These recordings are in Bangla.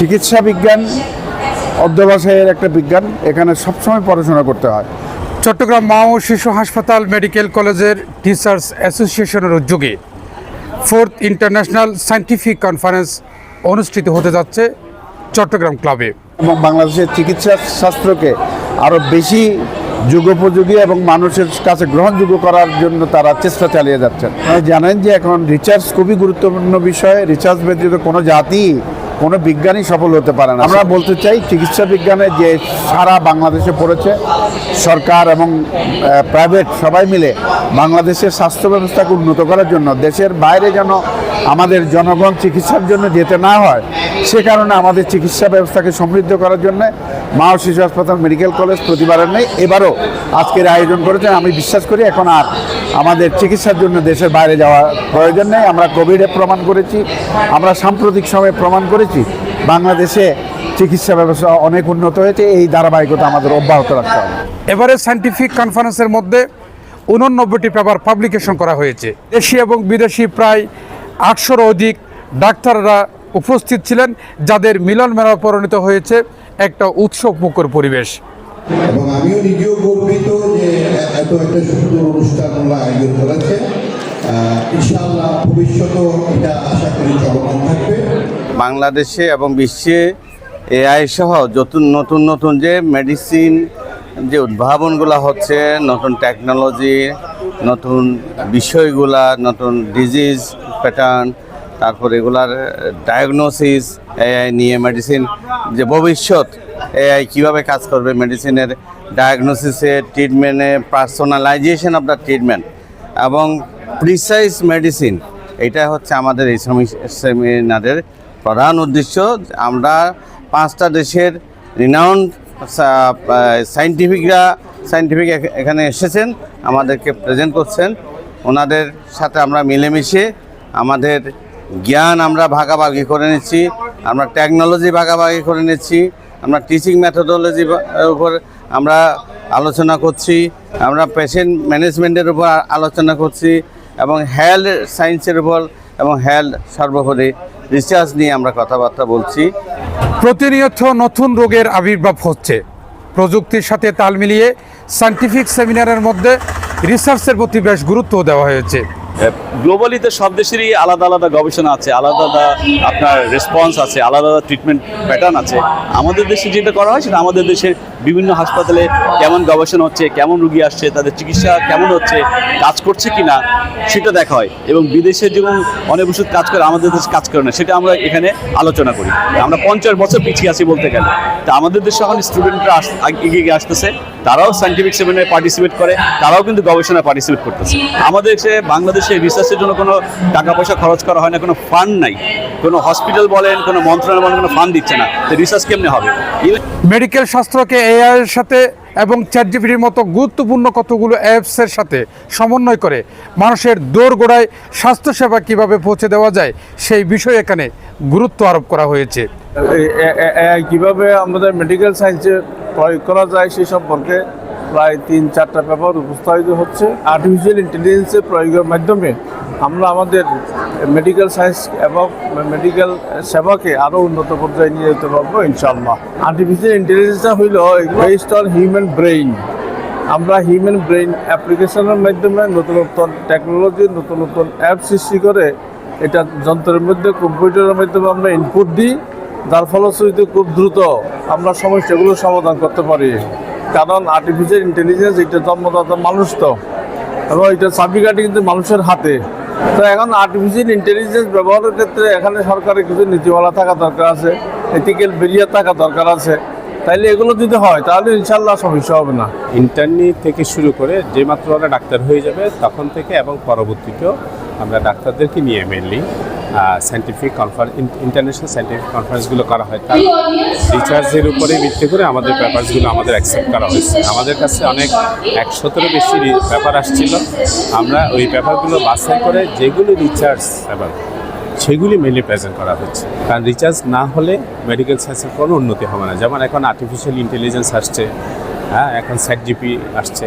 চিকিৎসা বিজ্ঞান, অধ্যবসায়ের একটা বিজ্ঞান, এখানে সবসময় পড়াশোনা করতে হয়। চট্টগ্রাম মা ও শিশু হাসপাতাল মেডিকেল কলেজের টিচার্স অ্যাসোসিয়েশনের উদ্যোগে ফোর্থ ইন্টারন্যাশনাল সায়েন্টিফিক কনফারেন্স অনুষ্ঠিত হতে যাচ্ছে চট্টগ্রাম ক্লাবে। এবং বাংলাদেশের চিকিৎসা শাস্ত্রকে আরও বেশি যুগোপযোগী এবং মানুষের কাছে গ্রহণযোগ্য করার জন্য তারা চেষ্টা চালিয়ে যাচ্ছেন। জানেন যে এখন রিসার্চ খুবই গুরুত্বপূর্ণ বিষয়। রিসার্চ ব্যতীত কোনো জাতি কোনো বিজ্ঞানী সফল হতে পারে না। আমরা বলতে চাই, চিকিৎসা বিজ্ঞানে যে সারা বাংলাদেশে পড়েছে, সরকার এবং প্রাইভেট সবাই মিলে বাংলাদেশের স্বাস্থ্য ব্যবস্থাকে উন্নত করার জন্য, দেশের বাইরে যেন আমাদের জনগণ চিকিৎসার জন্য যেতে না হয়, সে কারণে আমাদের চিকিৎসা ব্যবস্থাকে সমৃদ্ধ করার জন্য মা ও শিশু হাসপাতাল মেডিকেল কলেজ প্রতিবারের নেই, এবারও আজকের আয়োজন করেছেন আমি বিশ্বাস করি এখন আর আমাদের চিকিৎসার জন্য দেশের বাইরে যাওয়ার প্রয়োজন নেই। আমরা কোভিডে প্রমাণ করেছি আমরা সাম্প্রতিক সময়ে প্রমাণ করেছি বাংলাদেশে চিকিৎসা ব্যবস্থা অনেক উন্নত হয়েছে এই ধারাবাহিকতা আমাদের অব্যাহত রাখতে হবে। এবারে সায়েন্টিফিক কনফারেন্সের মধ্যে উননব্বইটি পেপার পাবলিকেশন করা হয়েছে। দেশি এবং বিদেশি প্রায় আটশোর অধিক ডাক্তাররা উপস্থিত ছিলেন যাদের মিলন মেলা পরিণত হয়েছে একটা উৎসব মুখর পরিবেশ। এবং আমিও নিজেও গর্বিত এত একটা সুন্দর অনুষ্ঠান ওরা আয়োজন করেছে। আহ, ইনশাআল্লাহ ভবিষ্যতেও এটা আশা করি চলমান থাকবে। বাংলাদেশে এবং বিশ্বে এআই সহ নতুন নতুন নতুন যে মেডিসিন যে উদ্ভাবনগুলো হচ্ছে নতুন টেকনোলজি নতুন বিষয়গুলা নতুন ডিজিজ প্যাটার্ন তারপর এগুলার ডায়াগনোসিস এআই নিয়ে মেডিসিন যে ভবিষ্যৎ এআই কীভাবে কাজ করবে? মেডিসিনের ডায়াগনোসিসে ট্রিটমেন্টে পার্সোনালাইজেশন অফ দ্য ট্রিটমেন্ট এবং প্রিসাইজ মেডিসিন এটা হচ্ছে আমাদের এই সেমি- সেমিনারের প্রধান উদ্দেশ্য। আমরা পাঁচটা দেশের রিনাউন্ড সাইন্টিফিকরা সাইন্টিফিক এখানে এসেছেন, আমাদেরকে প্রেজেন্ট করছেন। ওনাদের সাথে আমরা মিলেমিশে আমাদের জ্ঞান আমরা ভাগাভাগি করে নিচ্ছি, আমরা টেকনোলজি ভাগাভাগি করে নিচ্ছি। আমরা টিচিং মেথোডোলজি উপর আমরা আলোচনা করছি, আমরা পেশেন্ট ম্যানেজমেন্টের উপর আলোচনা করছি এবং হেলথ সায়েন্সের উপর এবং হেলথ সর্বোপরি রিসার্চ নিয়ে আমরা কথাবার্তা বলছি। প্রতিনিয়ত নতুন রোগের আবির্ভাব হচ্ছে। প্রযুক্তির সাথে তাল মিলিয়ে সায়েন্টিফিক সেমিনারের মধ্যে রিসার্চের প্রতি বেশ গুরুত্ব দেওয়া হয়েছে। গ্লোবালিতে সব দেশেরই আলাদা আলাদা গবেষণা আছে, আলাদা আলাদা আপনার রেসপন্স আছে, আলাদা আলাদা ট্রিটমেন্ট প্যাটার্ন আছে। আমাদের দেশে যেটা করা হয় সেটা আমাদের দেশের বিভিন্ন হাসপাতালে কেমন গবেষণা হচ্ছে, কেমন রুগী আসছে, তাদের চিকিৎসা কেমন হচ্ছে, কাজ করছে কি না সেটা দেখা হয়। এবং বিদেশে যেমন অনেক ওষুধ কাজ করে, আমাদের দেশে কাজ করে না, সেটা আমরা এখানে আলোচনা করি। আমরা পঞ্চাশ বছর পিছিয়ে আছি বলতে গেলে। তা আমাদের দেশে এখন স্টুডেন্টরা এগিয়ে এগিয়ে আসতেছে। তারাও সাইন্টিফিক সেমিনারে পার্টিসিপেট করে তারাও কিন্তু গবেষণায় পার্টিসিপেট করতেছে। আমাদের দেশে বাংলাদেশে রিসার্চের জন্য কোনো টাকা পয়সা খরচ করা হয় না কোনো ফান্ড নাই। কোনো হসপিটাল বলেন কোনো মন্ত্রণালয় বলেন কোনো ফান্ড দিচ্ছে না। তো রিসার্চ কেমনে হবে? মেডিকেল শাস্ত্রকে এআই এর সাথে এবং চ্যাটজিপিটির মতো গুরুত্বপূর্ণ কতগুলো অ্যাপসের সাথে সমন্বয় করে মানুষের দৌড় গোড়ায় স্বাস্থ্যসেবা কীভাবে পৌঁছে দেওয়া যায় সেই বিষয়ে এখানে গুরুত্ব আরোপ করা হয়েছে। এআই কীভাবে আমাদের মেডিকেল সায়েন্সে প্রয়োগ করা যায় সে সম্পর্কে প্রায় তিন, চারটা পেপার উপস্থাপিত হচ্ছে। আর্টিফিশিয়াল ইন্টেলিজেন্সের প্রয়োগের মাধ্যমে আমরা আমাদের মেডিকেল সায়েন্স এবং মেডিকেল সেবাকে আরও উন্নত পর্যায়ে নিয়ে যেতে পারব ইনশাল্লাহ আর্টিফিশিয়াল ইন্টেলিজেন্সটা হইল বেসড অন হিউম্যান ব্রেইন আমরা হিউম্যান ব্রেইন অ্যাপ্লিকেশনের মাধ্যমে নতুন নতুন টেকনোলজি নতুন নতুন অ্যাপ সৃষ্টি করে এটা যন্ত্রের মধ্যে কম্পিউটারের মাধ্যমে আমরা ইনপুট দিই। যার ফলশ্রুতিতে খুব দ্রুত আমরা সমস্যাগুলো সমাধান করতে পারি। কারণ আর্টিফিশিয়াল ইন্টেলিজেন্স এটা জন্মদাতা মানুষ তো। এবং এটা চাবিকাঠি কিন্তু মানুষের হাতে। তো এখন আর্টিফিশিয়াল ইন্টেলিজেন্স ব্যবহারের ক্ষেত্রে এখানে সরকারের কিছু নীতিমালা থাকা দরকার আছে এথিক্যাল বেরিয়ার থাকা দরকার আছে। তাইলে এগুলো যদি হয়, তাহলে ইনশাল্লাহ সমস্যা হবে না। ইন্টারনি থেকে শুরু করে যে মাত্র ওরা ডাক্তার হয়ে যাবে, তখন থেকে এবং পরবর্তীতেও আমরা ডাক্তারদেরকে নিয়ে mainly scientific conference international scientific কনফারেন্সগুলো করা হয়। তার রিচার্জের উপরে ভিত্তি করে আমাদের পেপারসগুলো আমাদের অ্যাকসেপ্ট করা হয়েছে। আমাদের কাছে অনেক একশোতেরও বেশি পেপার আসছিল। আমরা ওই পেপারগুলো বাছাই করে যেগুলো রিচার্জ পেপার সেগুলি মেনলি প্রেজেন্ট করা হচ্ছে। কারণ রিচার্জ না হলে মেডিকেল সায়েন্সের কোনো উন্নতি হবে না। যেমন এখন আর্টিফিশিয়াল ইন্টেলিজেন্স আসছে হ্যাঁ এখন স্যাট জিপি আসছে।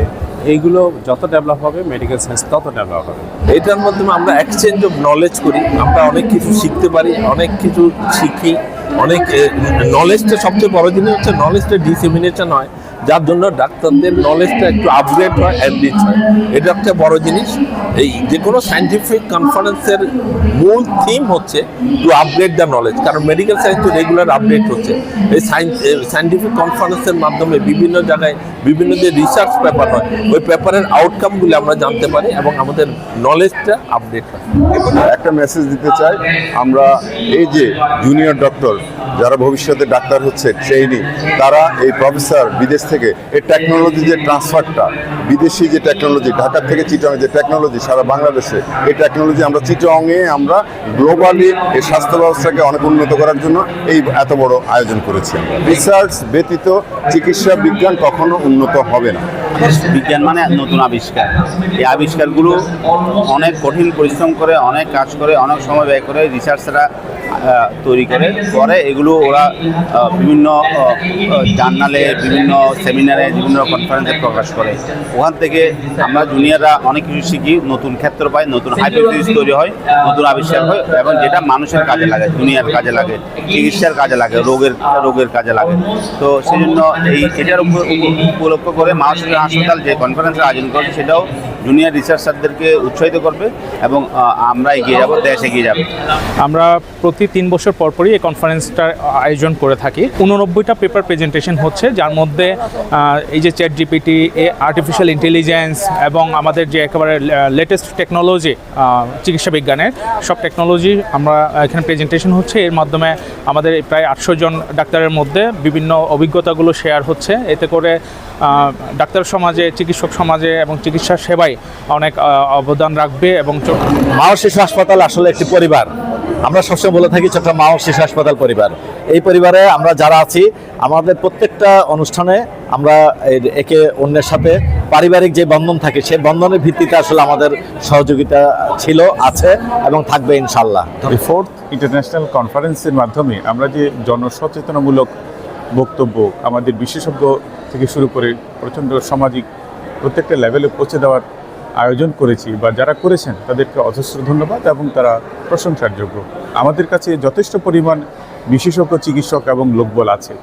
এইগুলো যত ডেভেলপ হবে মেডিকেল সায়েন্স তত ডেভেলপ হবে। এটার মাধ্যমে আমরা এক্সচেঞ্জ অফ নলেজ করি। আমরা অনেক কিছু শিখতে পারি, অনেক কিছু শিখি। অনেক নলেজটা সবচেয়ে বড় জিনিস হচ্ছে নলেজটা ডিসেমিনেশন হয়। যার জন্য ডাক্তারদের নলেজটা একটু আপগ্রেড হয় অ্যাডরিচ হয়। এটা একটা বড় জিনিস। এই যে কোনো সায়েন্টিফিক কনফারেন্সের মূল থিম হচ্ছে টু আপগ্রেড দ্য নলেজ কারণ মেডিকেল সায়েন্স তো রেগুলার আপডেট হচ্ছে। এই সায়েন্টিফিক কনফারেন্সের মাধ্যমে বিভিন্ন জায়গায় বিভিন্ন যে রিসার্চ পেপার হয়, ওই পেপারের আউটকামগুলি আমরা জানতে পারি এবং আমাদের নলেজটা আপডেট হয়। একটা মেসেজ দিতে চাই। আমরা এই যে জুনিয়র ডক্টর যারা ভবিষ্যতে ডাক্তার হচ্ছে ট্রেইনি তারা এই প্রফেসর বিদেশ এই টেকনোলজি যে ট্রান্সফারটা বিদেশি যে টেকনোলজি ঢাকা থেকে চিটং যে টেকনোলজি সারা বাংলাদেশে এই টেকনোলজি আমরা চিটংয়ে আমরা গ্লোবালি এই স্বাস্থ্য ব্যবস্থাকে অনেক উন্নত করার জন্য এই এত বড় আয়োজন করেছি রিসার্চ ব্যতীত চিকিৎসা বিজ্ঞান কখনো উন্নত হবে না। বিজ্ঞান মানে নতুন আবিষ্কার। এই আবিষ্কারগুলো অনেক কঠিন পরিশ্রম করে, অনেক কাজ করে, অনেক সময় ব্যয় করে রিসার্চরা তৈরি করে। পরে এগুলো ওরা বিভিন্ন জার্নালে বিভিন্ন সেমিনারে বিভিন্ন কনফারেন্সে প্রকাশ করে। ওখান থেকে আমরা জুনিয়ররা অনেক কিছু শিখি, নতুন ক্ষেত্র পাই, নতুন হাইপোথিস তৈরি হয়, নতুন আবিষ্কার হয় এবং যেটা মানুষের কাজে লাগে দুনিয়ার কাজে লাগে, চিকিৎসার কাজে লাগে, রোগের রোগের কাজে লাগে। তো সেই জন্য এই, এটার উপলক্ষ করে মহাশিলা হাসপাতাল যে কনফারেন্সের আয়োজন করে সেটাও জুনিয়র রিসার্চারদেরকে উৎসাহিত করবে এবং আমরা এগিয়ে যাব, দেশ এগিয়ে যাবে। আমরা প্রতি তিন বছর পরপরই এই কনফারেন্সটার আয়োজন করে থাকি। উননব্বইটা পেপার প্রেজেন্টেশন হচ্ছে, যার মধ্যে এই যে চ্যাট জিপিটি এ আর্টিফিশিয়াল ইন্টেলিজেন্স এবং আমাদের যে একেবারে লেটেস্ট টেকনোলজি চিকিৎসা বিজ্ঞানের, সব টেকনোলজি আমরা এখানে প্রেজেন্টেশন হচ্ছে। এর মাধ্যমে আমাদের প্রায় আটশো জন ডাক্তারের মধ্যে বিভিন্ন অভিজ্ঞতাগুলো শেয়ার হচ্ছে। এতে করে ডাক্তার সমাজে, চিকিৎসক সমাজে এবং চিকিৎসা সেবায় অনেক অবদান রাখবে এবং চ- মা ও শিশু হাসপাতাল আসলে একটি পরিবার। আমরা সবসময় বলে থাকি চট্টগ্রাম মা ও শিশু হাসপাতাল পরিবার। এই পরিবারে আমরা যারা আছি, আমাদের প্রত্যেকটা অনুষ্ঠানে আমরা একে অন্যের সাথে পারিবারিক যে বন্ধন থাকে, সেই বন্ধনের ভিত্তিতে আসলে আমাদের সহযোগিতা ছিল, আছে এবং থাকবে ইনশাল্লাহ ফোর্থ ইন্টারন্যাশনাল কনফারেন্সের মাধ্যমে আমরা যে জনসচেতনামূলক বক্তব্য, আমাদের বিশেষজ্ঞ থেকে শুরু করে প্রচণ্ড সামাজিক প্রত্যেকটা লেভেলে পৌঁছে দেওয়ার আয়োজন করেছি বা যারা করেছেন তাদেরকে অজস্র ধন্যবাদ এবং তারা প্রশংসার যোগ্য আমাদের কাছে যথেষ্ট পরিমাণ বিশেষজ্ঞ, চিকিৎসক এবং লোকবল আছে।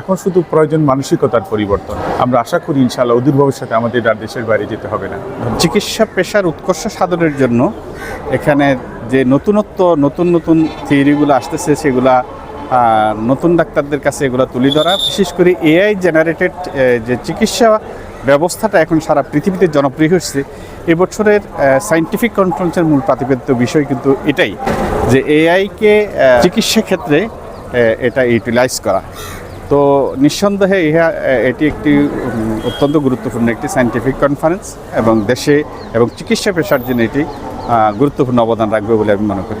এখন শুধু প্রয়োজন মানসিকতার পরিবর্তন। আমরা আশা করি ইনশাআল্লাহ অদূর ভবিষ্যতে আমাদের আর দেশের বাইরে যেতে হবে না। চিকিৎসা পেশার উৎকর্ষ সাধনের জন্য এখানে যে নতুনত্ব, নতুন নতুন থিওরিগুলো আসতেছে, সেগুলা নতুন ডাক্তারদের কাছে এগুলো তুলে ধরা। বিশেষ করে এআই জেনারেটেড যে চিকিৎসা ব্যবস্থাটা এখন সারা পৃথিবীতে জনপ্রিয় হচ্ছে এবছরের সায়েন্টিফিক কনফারেন্সের মূল প্রাতিপত্য বিষয় কিন্তু এটাই যে এআইকে চিকিৎসা ক্ষেত্রে এটা ইউটিলাইজ করা। তো নিঃসন্দেহে ইহা এটি একটি অত্যন্ত গুরুত্বপূর্ণ একটি সায়েন্টিফিক কনফারেন্স এবং দেশে এবং চিকিৎসা পেশার জন্য এটি গুরুত্বপূর্ণ অবদান রাখবে বলে আমি মনে করি।